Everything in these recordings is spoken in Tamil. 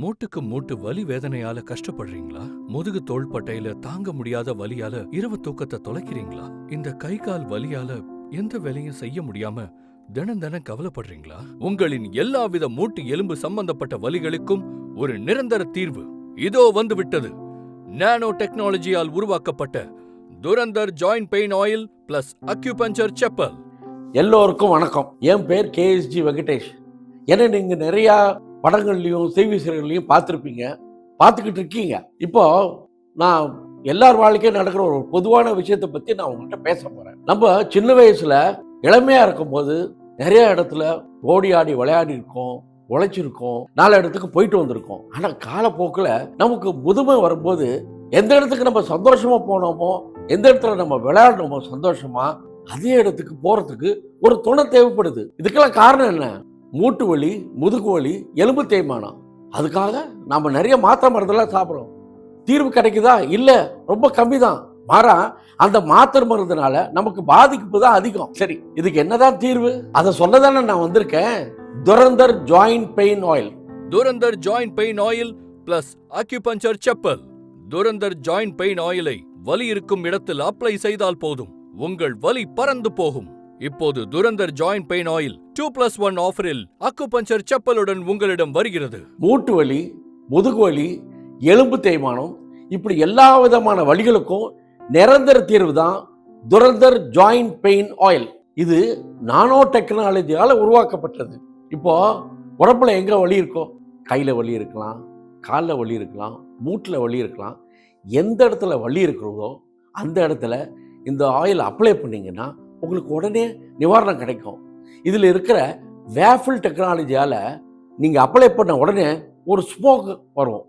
மூட்டுக்கு மூட்டு வலி வேதனையால கஷ்டப்படுறீங்களா? முதுகு தோள்பட்டையில தாங்க முடியாத வலியால இரவு தூக்கத்தை தொலைக்கிறீங்களா? இந்த கை கால் வலியால எந்த வேலையும் செய்ய முடியாம தினம் தினம் கவலைப்படுறீங்களா? உங்களின் எல்லாவித மூட்டு எலும்பு சம்பந்தப்பட்ட வலிகளுக்கும் ஒரு நிரந்தர தீர்வு இதோ வந்து விட்டது நானோ டெக்னாலஜியால் உருவாக்கப்பட்ட Durandhar joint pain oil plus acupuncture chappal. எல்லோருக்கும் வணக்கம். என் பேர் கேஎஸ்ஜி வெங்கடேஷ். ஏன்னா நீங்க நிறையா படங்கள்லையும் செய்திசைகள்லையும் பார்த்துருப்பீங்க. பார்த்துக்கிட்டு இருக்கீங்க. இப்போ நான் எல்லார் வாழ்க்கையும் நடக்கிற ஒரு பொதுவான விஷயத்தை பற்றி நான் உங்கள்கிட்ட பேச போகிறேன் நம்ம சின்ன வயசில் இளமையாக இருக்கும்போது நிறைய இடத்துல ஓடி ஆடி விளையாடி இருக்கோம் உழைச்சிருக்கோம் நாலு இடத்துக்கு போயிட்டு வந்திருக்கோம். ஆனால் காலப்போக்கில் நமக்கு முதுமை வரும்போது எந்த இடத்துக்கு நம்ம சந்தோஷமாக போனோமோ எந்த இடத்துல நம்ம விளையாடணுமோ சந்தோஷமா அதே இடத்துக்கு போகிறதுக்கு ஒரு துணை தேவைப்படுது. இதுக்கெல்லாம் காரணம் என்ன? மூட்டு வலி முதுகு வலி எலும்பு தேய்மானம். அதுக்காக நாம் நிறைய மாத்திரை மருந்தெல்லாம் சாப்பிட்றோம். தீர்வு கிடைக்குதா? இல்லை. ரொம்ப கம்மி தான் மாறா அந்த மாத்திரை மருந்துனால நமக்கு பாதிப்பு தான் அதிகம். சரி இதுக்கு என்னதான் தீர்வு? அதை சொன்னதானே நான் வந்திருக்கேன். Durandhar joint pain oil. Durandhar joint pain oil plus acupuncture chappal. Durandhar joint pain ஆயிலை வலி இருக்கும் இடத்தில் அப்ளை செய்தால் போதும். உங்கள் வலி பறந்து போகும். இப்போது Durandhar joint pain oil two plus one ஆஃபரில் அக்குபஞ்சர் செப்பலுடன் உங்களிடம் வருகிறது மூட்டு வலி முதுகு வலி எலும்பு தேய்மானம் இப்படி எல்லா விதமான வலிகளுக்கும் நிரந்தர தீர்வு தான் துரந்தர் ஜாயிண்ட் பெயின் ஆயில் இது நானோ டெக்னாலஜியால் உருவாக்கப்பட்டது இப்போ உடம்புல எங்க வலி இருக்கோ கையில் வலி இருக்கலாம் காலில் வலி இருக்கலாம் மூட்டில் வலி இருக்கலாம் எந்த இடத்துல வலி இருக்கிறதோ அந்த இடத்துல இந்த ஆயில் அப்ளை பண்ணீங்கன்னா உங்களுக்கு உடனே நிவாரணம் கிடைக்கும் இதில் இருக்கிற வேஃபில் டெக்னாலஜியால் நீங்கள் அப்ளை பண்ண உடனே ஒரு ஸ்மோக் வரும்.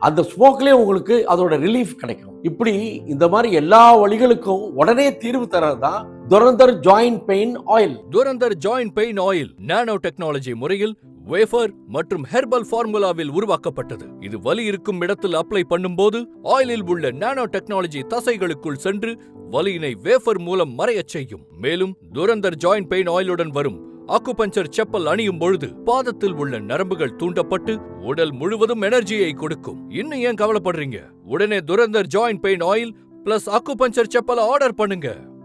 அந்த ஸ்மோக்லேயே உங்களுக்கு அதோட ரிலீஃப் கிடைக்கும். இப்படி இந்த மாதிரி எல்லா வழிகளுக்கும் உடனே தீர்வு தரது தான் Durandhar joint pain oil Durandhar joint pain oil nano technology முறையில் வேஃபர் மற்றும் ஹெர்பல் ஃபார்முலாவில் உருவாக்கப்பட்டது. இது வலி இருக்கும் இடத்தில் அப்ளை பண்ணும்போது ஆயிலில் உள்ள நானோ டெக்னாலஜி தசைகளுக்குள் சென்று வலியினை வேஃபர் மூலம் மறையச் செய்யும். மேலும் துரந்தர் ஜாயின் பெயின் ஆயிலுடன் வரும். அக்குபஞ்சர் செப்பல் அணியும் பொழுது பாதத்தில் உள்ள நரம்புகள் தூண்டப்பட்டு உடல் முழுவதும் எனர்ஜியை கொடுக்கும். இன்னும் ஏன் கவலைப்படுறீங்க? உடனே Durandhar joint pain oil plus acupuncture செப்பலை order பண்ணுங்க.